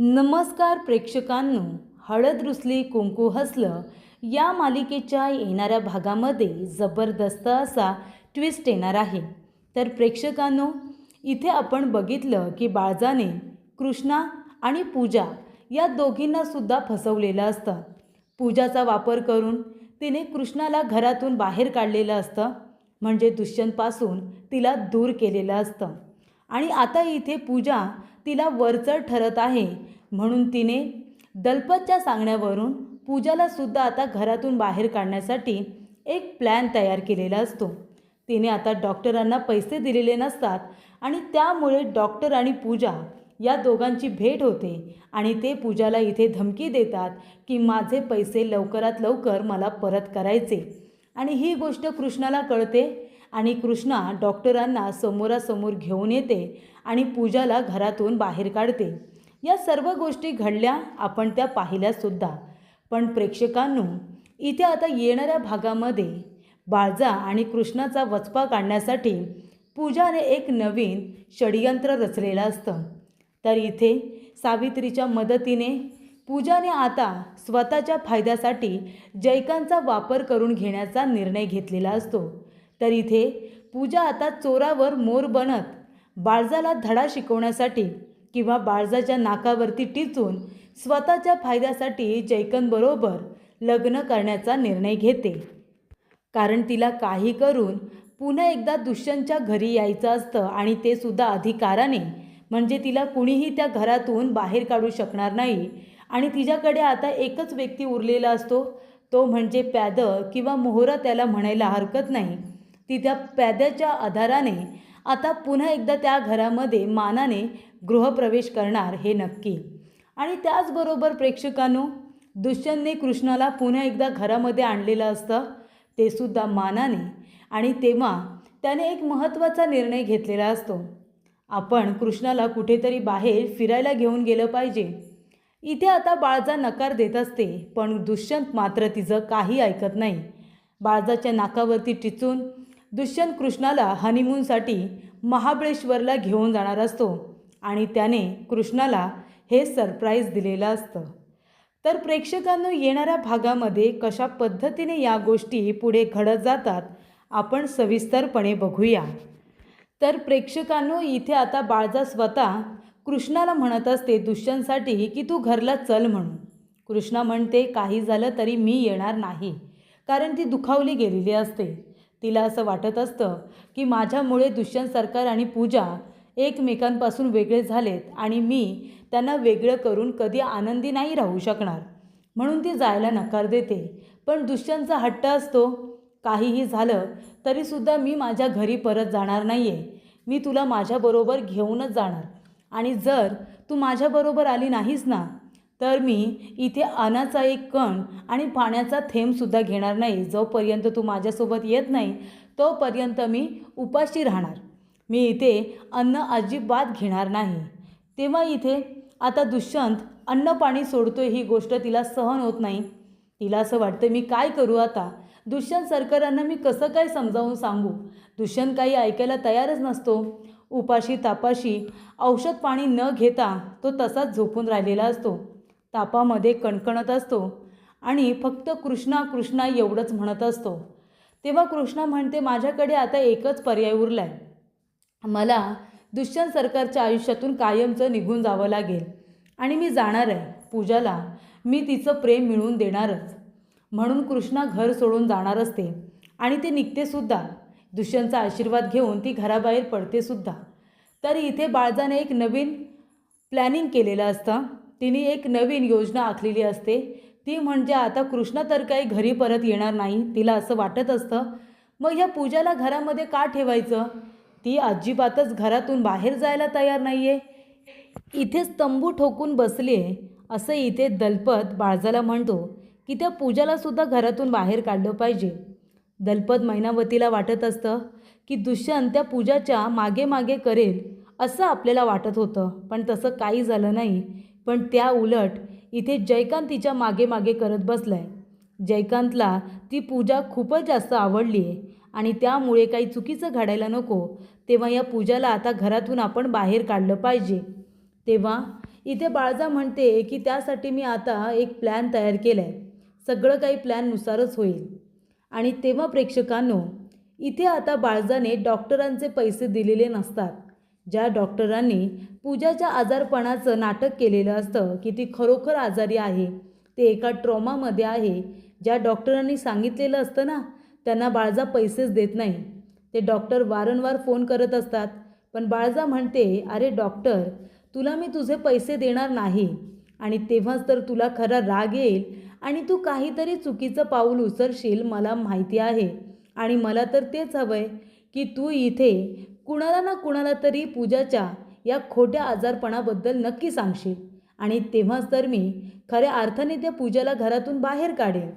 नमस्कार प्रेक्षकांनो हळद रुसली कुंकू हसलं या मालिकेच्या येणाऱ्या भागामध्ये जबरदस्त असा ट्विस्ट येणार आहे. तर प्रेक्षकांनो इथे आपण बघितलं की बाळजाने कृष्णा आणि पूजा या दोघींनासुद्धा फसवलेलं असतं. पूजाचा वापर करून तिने कृष्णाला घरातून बाहेर काढलेलं असतं म्हणजे दुष्यंतपासून तिला दूर केलेलं असतं. आणि आता इथे पूजा तिला वरचढ ठरत आहे. म्हणून तिने दलपतच्या सांगण्यावरून पूजाला सुद्धा आता घरातून बाहेर काढण्यासाठी एक प्लॅन तयार केलेला असतो. तिने आता डॉक्टरांना पैसे दिलेले नसतात आणि त्यामुळे डॉक्टर आणि पूजा या दोघांची भेट होते आणि ते पूजाला इथे धमकी देतात की माझे पैसे लवकरात लवकर मला परत करायचे. आणि ही गोष्ट कृष्णाला कळते आणि कृष्णा डॉक्टरांना समोरासमोर घेऊन येते आणि पूजाला घरातून बाहेर काढते. या सर्व गोष्टी घडल्या आपण त्या पाहिल्यासुद्धा पण प्रेक्षकांनो इथे आता येणाऱ्या भागामध्ये बाळजा आणि कृष्णाचा वचपा काढण्यासाठी पूजाने एक नवीन षडयंत्र रचलेलं असतं. तर इथे सावित्रीच्या मदतीने पूजाने आता स्वतःच्या फायद्यासाठी जैकांचा वापर करून घेण्याचा निर्णय घेतलेला असतो. तर इथे पूजा आता चोरावर मोर बनत. बाळजाला धडा शिकवण्यासाठी किंवा बाळजाच्या नाकावरती टिचून स्वतःच्या फायद्यासाठी जैकनबरोबर लग्न करण्याचा निर्णय घेते. कारण तिला काही करून पुन्हा एकदा दुष्यंतच्या घरी यायचं असतं आणि ते सुद्धा अधिकाराने. म्हणजे तिला कुणीही त्या घरातून बाहेर काढू शकणार नाही. आणि तिच्याकडे आता एकच व्यक्ती उरलेला असतो. तो म्हणजे प्याद किंवा मोहरा त्याला म्हणायला हरकत नाही. ती त्या प्याद्याच्या आधाराने आता पुन्हा एकदा त्या घरामध्ये मानाने गृहप्रवेश करणार हे नक्की. आणि त्याचबरोबर प्रेक्षकांनो दुष्यंतने कृष्णाला पुन्हा एकदा घरामध्ये आणलेलं असतं ते सुद्धा मानाने आणि तेव्हा त्याने एक महत्त्वाचा निर्णय घेतलेला असतो. आपण कृष्णाला कुठेतरी बाहेर फिरायला घेऊन गेलं पाहिजे. इथे आता बाळजा नकार देत असते पण दुष्यंत मात्र तिचं काही ऐकत नाही. बाळजाच्या नाकावरती टिचून दुष्यंत कृष्णाला हनीमूनसाठी महाबळेश्वरला घेऊन जाणार असतो आणि त्याने कृष्णाला हे सरप्राईज दिलेलं असतं. तर प्रेक्षकांनो येणाऱ्या भागामध्ये कशा पद्धतीने या गोष्टी पुढे घडत जातात आपण सविस्तरपणे बघूया. तर प्रेक्षकांनो इथे आता बाळजा स्वतः कृष्णाला म्हणत असते दुष्यंतसाठी की तू घरला चल म्हणून. कृष्णा म्हणते काही झालं तरी मी येणार नाही. कारण ती दुखावली गेलेली असते. तिला असं वाटत असतं की माझ्यामुळे दुष्यंत सरकार आणि पूजा एकमेकांपासून वेगळे झालेत आणि मी त्यांना वेगळं करून कधी आनंदी नाही राहू शकणार. म्हणून ती जायला नकार देते. पण दुष्यंतचा हट्ट असतो. काहीही झालं तरीसुद्धा मी माझ्या घरी परत जाणार नाही आहे मी तुला माझ्याबरोबर घेऊनच जाणार. आणि जर तू माझ्याबरोबर आली नाहीस ना तर मी इथे अन्नाचा एक कण आणि पाण्याचा थेंबसुद्धा घेणार नाही. जोपर्यंत तू माझ्यासोबत येत नाही तोपर्यंत मी उपाशी राहणार. मी इथे अन्न अजिबात घेणार नाही. तेव्हा इथे आता दुष्यंत अन्न पाणी सोडतो ही गोष्ट तिला सहन होत नाही. तिला असं वाटतं मी काय करू आता? दुष्यंत सरकारांना मी कसं काय समजावून सांगू? दुष्यंत काही ऐकायला तयारच नसतो. उपाशी तापाशी औषध पाणी न घेता तो तसाच झोपून राहिलेला असतो. तापामध्ये कणकणत असतो आणि फक्त कृष्णा कृष्णा एवढंच म्हणत असतो. तेव्हा कृष्णा म्हणते माझ्याकडे आता एकच पर्याय उरला आहे मला दुष्यंत सरकारच्या आयुष्यातून कायमचं निघून जावं लागेल आणि मी जाणार आहे. पूजाला मी तिचं प्रेम मिळवून देणारच. म्हणून कृष्णा घर सोडून जाणार असते आणि ते निघतेसुद्धा दुष्यंतचा आशीर्वाद घेऊन ती घराबाहेर पडतेसुद्धा तर इथे बाळजाने एक नवीन प्लॅनिंग केलेलं असतं. तिने एक नवीन योजना आखलेली असते. ती म्हणजे आता कृष्णा तर काही घरी परत येणार नाही तिला असं वाटत असतं. मग ह्या पूजाला घरामध्ये का ठेवायचं? ती अजिबातच घरातून बाहेर जायला तयार नाही आहे इथेच तंबू ठोकून बसली आहे असं इथे दलपत बाळजाला म्हणतो की त्या पूजालासुद्धा घरातून बाहेर काढलं पाहिजे. दलपत महिनावतीला वाटत असतं की दुष्यंत त्या पूजाच्या मागे मागे करेल असं आपल्याला वाटत होतं. पण तसं काही झालं नाही. पण त्या उलट इथे जयकांत तिच्यामागे मागे करत बसलाय. जयकांतला ती पूजा खूपच जास्त आवडली आहे आणि त्यामुळे काही चुकीचं घडायला नको तेव्हा या पूजाला आता घरातून आपण बाहेर काढलं पाहिजे. तेव्हा इथे बाळजा म्हणते की त्यासाठी मी आता एक प्लॅन तयार केला आहे सगळं काही प्लॅननुसारच होईल. आणि तेव्हा प्रेक्षकांनो इथे आता बाळजाने डॉक्टरांचे पैसे दिलेले नसतात. ज्या डॉक्टरांनी पूजाच्या आजारपणाचं नाटक केलेलं असतं की ती खरोखर आजारी आहे ते एका ट्रॉमामध्ये आहे ज्या डॉक्टरांनी सांगितलेलं असतं ना त्यांना बाळजा पैसेच देत नाही. ते डॉक्टर वारंवार फोन करत असतात पण बाळजा म्हणते अरे डॉक्टर तुला मी तुझे पैसे देणार नाही आणि तेव्हाच तर तुला खरा राग येईल आणि तू काहीतरी चुकीचं पाऊल उचलशील मला माहिती आहे आणि मला तर तेच हवं आहे की तू इथे कुणाला ना कुणाला तरी पूजाच्या या खोट्या आजारपणाबद्दल नक्की सांगशील. आणि तेव्हाच तर मी खऱ्या अर्थाने त्या पूजाला घरातून बाहेर काढेन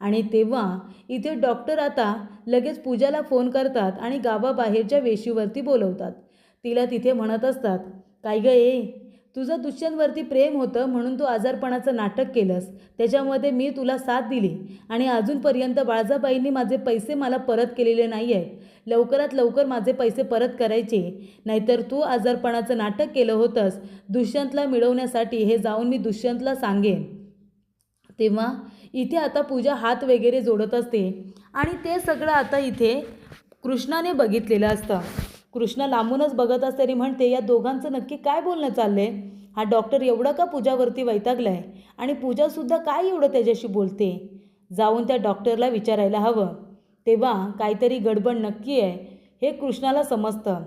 आणि तेव्हा इथे डॉक्टर आता लगेच पूजाला फोन करतात आणि गावाबाहेरच्या वेशीवरती बोलवतात. तिला तिथे म्हणत असतात काय ग ए तुझं दुष्यंतवरती प्रेम होतं म्हणून तू आजारपणाचं नाटक केलंस. त्याच्यामध्ये मी तुला साथ दिली. आणि अजूनपर्यंत बाळजाबाईंनी माझे पैसे मला परत केलेले नाही आहेत लवकरात लवकर माझे पैसे परत करायचे. नाहीतर तू आजारपणाचं नाटक केलं होतंस. दुष्यंतला मिळवण्यासाठी हे जाऊन मी दुष्यंतला सांगेन. तेव्हा इथे आता पूजा हात वगैरे जोडत असते. आणि ते सगळं आता इथे कृष्णाने बघितलेलं असतं. कृष्णा लांबूनच बघत असताना म्हणते या दोघांचं नक्की काय बोलणं चाललंय? हा डॉक्टर एवढा का पूजावरती वैतागलाय? आणि पूजासुद्धा काय एवढं त्याच्याशी बोलते? जाऊन त्या डॉक्टरला विचारायला हवं. तेव्हा काहीतरी गडबड नक्की आहे हे कृष्णाला समजतं.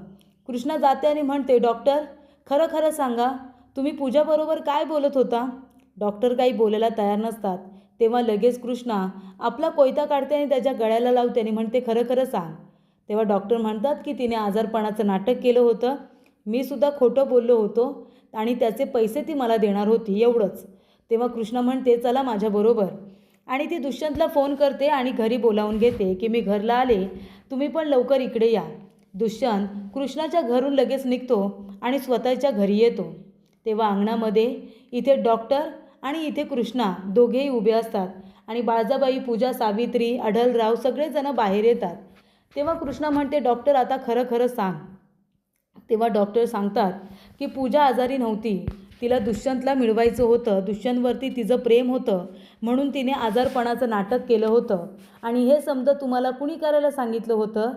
कृष्णा जाते आणि म्हणते डॉक्टर खरं खरं सांगा तुम्ही पूजाबरोबर काय बोलत होता? डॉक्टर काही बोलायला तयार नसतात. तेव्हा लगेच कृष्णा आपला कोयता काढते आणि त्याच्या गळ्याला लावते आणि म्हणते खरं खरं सांग तेव्हा डॉक्टर म्हणतात की तिने आजारपणाचं नाटक केलं होतं. मी सुद्धा खोटं बोललो होतो आणि त्याचे पैसे ती मला देणार होती एवढंच. तेव्हा कृष्णा म्हणते चला माझ्याबरोबर आणि ती दुष्यंतला फोन करते आणि घरी बोलावून घेते की मी घरला आले. तुम्ही पण लवकर इकडे या. दुष्यंत कृष्णाच्या घरून लगेच निघतो आणि स्वतःच्या घरी येतो. तेव्हा अंगणामध्ये इथे डॉक्टर आणि इथे कृष्णा दोघेही उभे असतात आणि बाळजाबाई पूजा सावित्री अढलराव सगळेजणं बाहेर येतात. तेव्हा कृष्णा म्हणते डॉक्टर आता खरं खरं सांग. तेव्हा डॉक्टर सांगतात की पूजा आजारी नव्हती. तिला दुष्यंतला मिळवायचं होतं. दुष्यंतवरती तिचं प्रेम होतं. म्हणून तिने आजारपणाचं नाटक केलं होतं. आणि हे समजा तुम्हाला कुणी करायला सांगितलं होतं?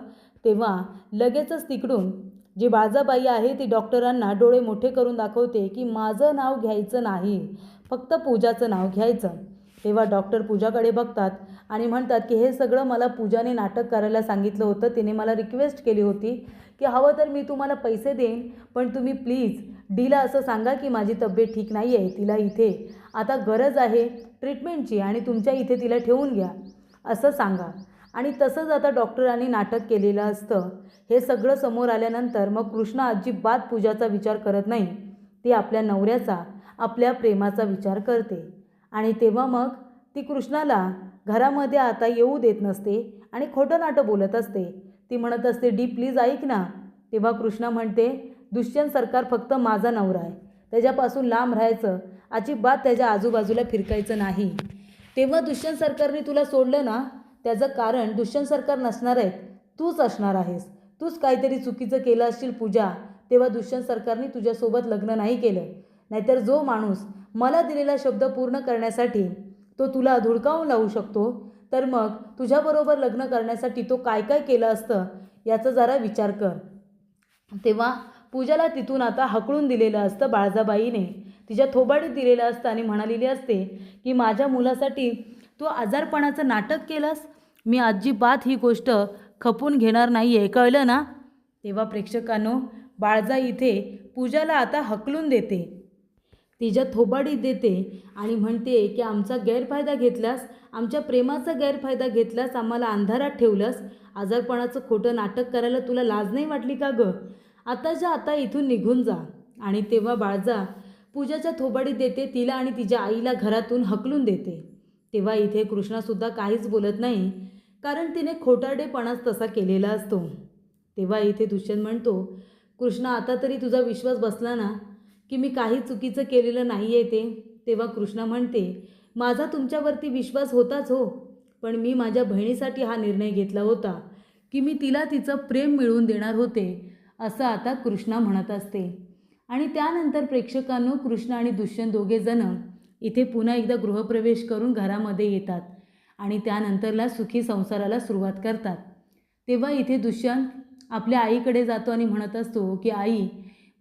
तेव्हा लगेचच तिकडून जी बाळजाबाई आहे ती डॉक्टरांना डोळे मोठे करून दाखवते की माझं नाव घ्यायचं नाही. फक्त पूजाचं नाव घ्यायचं. तेव्हा डॉक्टर पूजाकडे बघतात आणि म्हणतात की हे सगळं मला पूजाने नाटक करायला सांगितलं होतं. तिने मला रिक्वेस्ट केली होती की हवं तर मी तुम्हाला पैसे देईन पण तुम्ही प्लीज डीला असं सांगा की माझी तब्येत ठीक नाही आहे तिला इथे. आता गरज आहे ट्रीटमेंटची आणि तुमच्या इथे तिला ठेवून घ्या असं सांगा. आणि तसंच आता डॉक्टरांनी नाटक केलेलं असतं. हे सगळं समोर आल्यानंतर मग कृष्ण अजिबात पूजाचा विचार करत नाही. ती आपल्या नवऱ्याचा आपल्या प्रेमाचा विचार करते. आणि तेव्हा मग ती कृष्णाला घरामध्ये आता येऊ देत नसते आणि खोटं नाटं बोलत असते. ती म्हणत असते डी प्लीज ऐक ना. तेव्हा कृष्णा म्हणते दुष्यंत सरकार फक्त माझा नवरा आहे. त्याच्यापासून लांब राहायचं अजिबात त्याच्या आजूबाजूला फिरकायचं नाही. तेव्हा दुष्यंत सरकारने तुला सोडलं ना त्याचं कारण दुष्यंत सरकार नसणार आहेत. तूच असणार आहेस. तूच काहीतरी चुकीचं केलं असशील पूजा. तेव्हा दुष्यंत सरकारने तुझ्यासोबत लग्न नाही केलं. नाहीतर जो माणूस मला दिलेला शब्द पूर्ण करण्यासाठी तो तुला धुडकावून लावू शकतो. तर मग तुझ्याबरोबर लग्न करण्यासाठी तो काय काय केलं असतं याचा जरा विचार कर. तेव्हा पूजाला तिथून आता हकळून दिलेलं असतं बाळजाबाईने. तिच्या थोबाडीत दिलेलं असतं आणि म्हणालेली असते की माझ्या मुलासाठी तू आजारपणाचं नाटक केलंस? मी अजिबात ही गोष्ट खपून घेणार नाही आहे कळलं ना? तेव्हा प्रेक्षकांनो बाळजा इथे पूजाला आता हकलून देते. तिच्या थोबाडीत देते आणि म्हणते की आमचा गैरफायदा घेतलास आमच्या प्रेमाचा गैरफायदा घेतलास आम्हाला अंधारात ठेवलंस. आजारपणाचं खोटं नाटक करायला तुला लाज नाही वाटली का गं? आताच्या आता इथून निघून जा. आणि तेव्हा बाळजा पूजाच्या थोबाडीत देते तिला आणि तिच्या आईला घरातून हकलून देते. तेव्हा इथे कृष्णासुद्धा काहीच बोलत नाही कारण तिने खोटारडेपणाच तसा केलेला असतो. तेव्हा इथे दुष्यंत म्हणतो कृष्णा आता तरी तुझा विश्वास बसला ना? की मी काही चुकीचं केलेलं नाही आहे ते तेव्हा कृष्णा म्हणते माझा तुमच्यावरती विश्वास होताच हो पण मी माझ्या बहिणीसाठी हा निर्णय घेतला होता की मी तिला तिचं प्रेम मिळवून देणार होते असं आता कृष्णा म्हणत असते. आणि त्यानंतर प्रेक्षकांनो कृष्ण आणि दुष्यंत दोघे जण इथे पुन्हा एकदा गृहप्रवेश करून घरामध्ये येतात आणि त्यानंतरला सुखी संसाराला सुरुवात करतात. तेव्हा इथे दुष्यंत आपल्या आईकडे जातो आणि म्हणत असतो की आई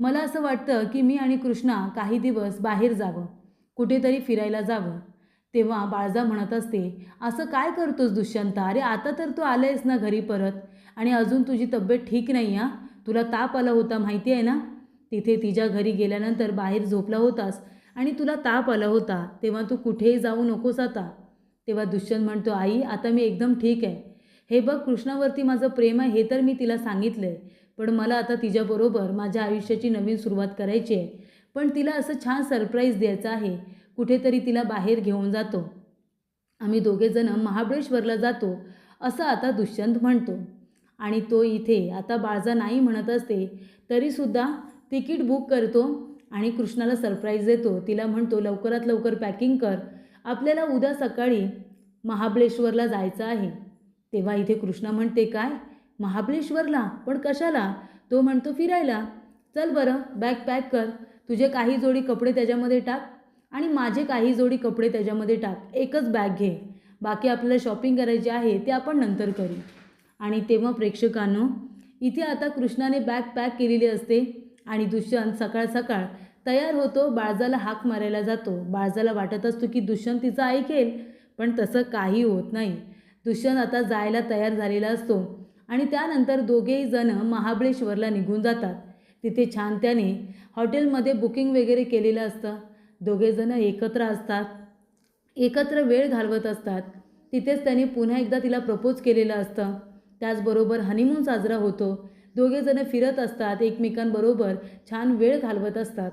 मला असं वाटतं की मी आणि कृष्णा काही दिवस बाहेर जावं कुठेतरी फिरायला जावं. तेव्हा बाळजा म्हणत असते असं काय करतोस दुष्यंता? अरे आता तर तू आलंयस ना घरी परत. आणि अजून तुझी तब्येत ठीक नाही आ तुला ताप आला होता माहिती आहे ना? तिथे तिच्या घरी गेल्यानंतर बाहेर झोपला होतास आणि तुला ताप आला होता. तेव्हा तू कुठेही जाऊ नकोस आता. तेव्हा दुष्यंत म्हणतो आई आता मी एकदम ठीक आहे. हे बघ कृष्णावरती माझं प्रेम आहे हे तर मी तिला सांगितलं आहे पण मला आता तिच्याबरोबर माझ्या आयुष्याची नवीन सुरुवात करायची आहे. पण तिला असं छान सरप्राईज द्यायचं आहे. कुठेतरी तिला बाहेर घेऊन जातो. आम्ही दोघेजणं महाबळेश्वरला जातो असं आता दुष्यंत म्हणतो. आणि तो इथे आता बाळजा नाही म्हणत असते तरीसुद्धा तिकीट बुक करतो आणि कृष्णाला सरप्राईज देतो. तिला म्हणतो लवकरात लवकर पॅकिंग कर. आपल्याला उद्या सकाळी महाबळेश्वरला जायचं आहे. तेव्हा इथे कृष्णा म्हणते काय? महाबळेश्वरला? पण कशाला? तो म्हणतो फिरायला. चल बरं बॅग पॅक कर. तुझे काही जोडी कपडे त्याच्यामध्ये टाक आणि माझे काही जोडी कपडे त्याच्यामध्ये टाक. एकच बॅग घे. बाकी आपल्याला शॉपिंग करायची आहे ते आपण नंतर करू. आणि तेव्हा प्रेक्षकांनो इथे आता कृष्णाने बॅग पॅक केलेली असते आणि दुष्यंत सकाळ सकाळ तयार होतो बाळजाला हाक मारायला जातो. बाळजाला वाटत असतो की दुष्यंत तिचं ऐकेल पण तसं काही होत नाही. दुष्यंत आता जायला तयार झालेला असतो. आणि त्यानंतर दोघेही जण महाबळेश्वरला निघून जातात. तिथे छान त्याने हॉटेलमध्ये बुकिंग वगैरे केलेलं असतं. दोघेजणं एकत्र असतात. एकत्र वेळ घालवत असतात. तिथेच त्याने पुन्हा एकदा तिला प्रपोज केलेलं असतं. त्याचबरोबर हनीमून साजरा होतो. दोघेजणं फिरत असतात. एकमेकांबरोबर छान वेळ घालवत असतात.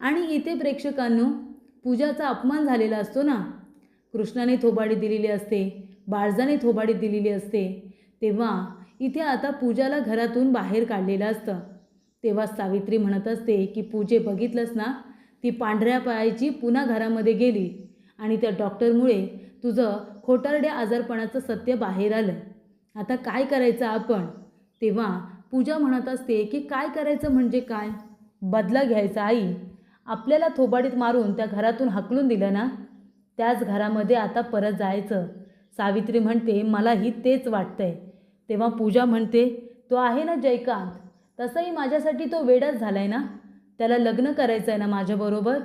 आणि इथे प्रेक्षकांनो पूजाचा अपमान झालेला असतो ना? कृष्णाने थोबाडी दिलेली असते. बाळजाने थोबाडी दिलेली असते. तेव्हा इथे आता पूजाला घरातून बाहेर काढलेलं असतं. तेव्हा सावित्री म्हणत असते की पूजे बघितलंस ना? ती पांढऱ्या पायाची पुन्हा घरामध्ये गेली आणि त्या डॉक्टरमुळे तुझं खोटारड्या आजारपणाचं सत्य बाहेर आलं. आता काय करायचं आपण? तेव्हा पूजा म्हणत असते की काय करायचं म्हणजे काय? बदला घ्यायचा आई. आपल्याला थोबाडीत मारून त्या घरातून हाकलून दिलं ना? त्याच घरामध्ये आता परत जायचं. सावित्री म्हणते मलाही तेच वाटतंय. तेव्हा पूजा म्हणते तो आहे ना जयकांत. तसंही माझ्यासाठी तो वेडच झाला आहे ना? त्याला लग्न करायचं आहे ना माझ्याबरोबर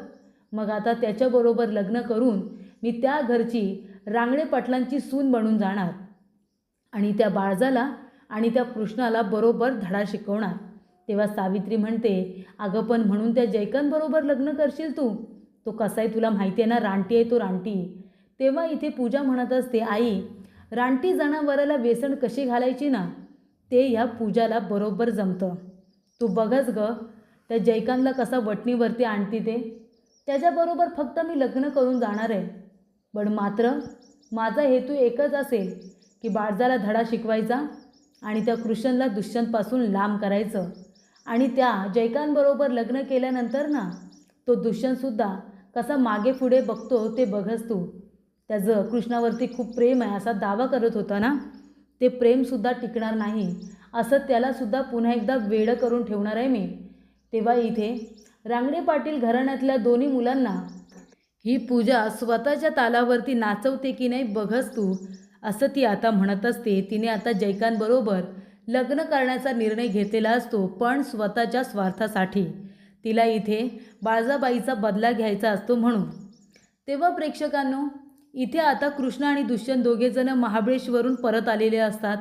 मग आता त्याच्याबरोबर लग्न करून मी त्या घरची रांगडे पाटलांची सून बनून जाणार. आणि त्या बाळजाला आणि त्या कृष्णाला बरोबर धडा शिकवणार. तेव्हा सावित्री म्हणते अगं पण म्हणून त्या जयकांतबरोबर लग्न करशील तू? तो कसा आहे तुला माहिती आहे ना रानटी आहे तो रानटी. तेव्हा इथे पूजा म्हणत असते आई रानटी जनावराला वेसण कशी घालायची ना ते ह्या पूजाला बरोबर जमतं. तू बघच ग त्या जयकांतला कसा वटणीवरती आणती ते. त्याच्याबरोबर फक्त मी लग्न करून जाणार आहे. पण मात्र माझा हेतू एकच असेल की बाळजाला धडा शिकवायचा आणि त्या कृष्णला दुष्यंतपासून लांब करायचं. आणि त्या जयकांतबरोबर लग्न केल्यानंतर ना तो दुष्यंतसुद्धा कसा मागे पुढे बघतो ते बघस तू. त्याचं कृष्णावरती खूप प्रेम आहे असा दावा करत होता ना ते प्रेमसुद्धा टिकणार नाही. असं त्यालासुद्धा पुन्हा एकदा वेडं करून ठेवणार आहे मी. तेव्हा इथे रांगडे पाटील घराण्यातल्या दोन्ही मुलांना ही पूजा स्वतःच्या तालावरती नाचवते की नाही बघस तू असं ती आता म्हणत असते. तिने आता जैकांबरोबर लग्न करण्याचा निर्णय घेतलेला असतो पण स्वतःच्या स्वार्थासाठी. तिला इथे बाळजाबाईचा बदला घ्यायचा असतो म्हणून. तेव्हा प्रेक्षकांनो इथे आता कृष्णा आणि दुष्यंत दोघेजणं महाबळेश्वरून परत आलेले असतात.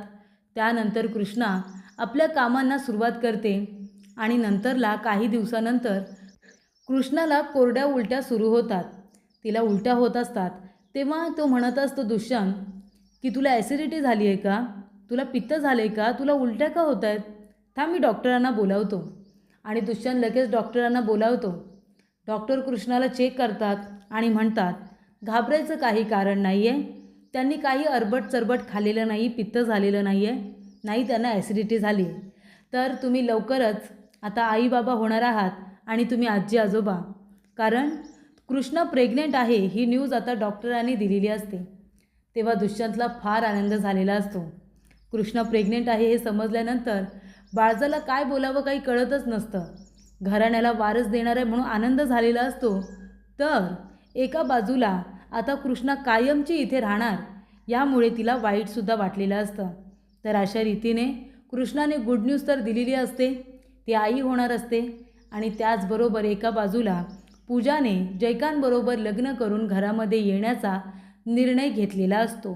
त्यानंतर कृष्णा आपल्या कामांना सुरुवात करते आणि नंतरला काही दिवसानंतर कृष्णाला कोरड्या उलट्या सुरू होतात. तिला उलट्या होत असतात. तेव्हा तो म्हणत असतो दुष्यंत की तुला ॲसिडिटी झाली आहे का? तुला पित्त झालं आहे का? तुला उलट्या का होत आहेत थांब मी डॉक्टरांना बोलावतो. आणि दुष्यंत लगेच डॉक्टरांना बोलावतो. डॉक्टर कृष्णाला चेक करतात आणि म्हणतात घाबरायचं काही कारण नाही आहे त्यांनी काही अरबट चरबट खाल्लेलं नाही पित्त झालेलं नाही आहे नाही त्यांना ॲसिडिटी झाली. तर तुम्ही लवकरच आता आई बाबा होणार आहात आणि तुम्ही आजी आजोबा कारण कृष्ण प्रेग्नेंट आहे ही न्यूज आता डॉक्टरांनी दिलेली असते. तेव्हा दुष्यंतला फार आनंद झालेला असतो. कृष्ण प्रेग्नेंट आहे हे समजल्यानंतर बाळजाला काय बोलावं काही कळतच नसतं. घराण्याला वारस देणार आहे म्हणून आनंद झालेला असतो. तर एका बाजूला आता कृष्णा कायमची इथे राहणार यामुळे तिला वाईटसुद्धा वाटलेलं असतं. तर अशा रीतीने कृष्णाने गुड न्यूज तर दिलेली असते ती आई होणार असते आणि त्याचबरोबर एका बाजूला पूजाने जयकांबरोबर लग्न करून घरामध्ये येण्याचा निर्णय घेतलेला असतो.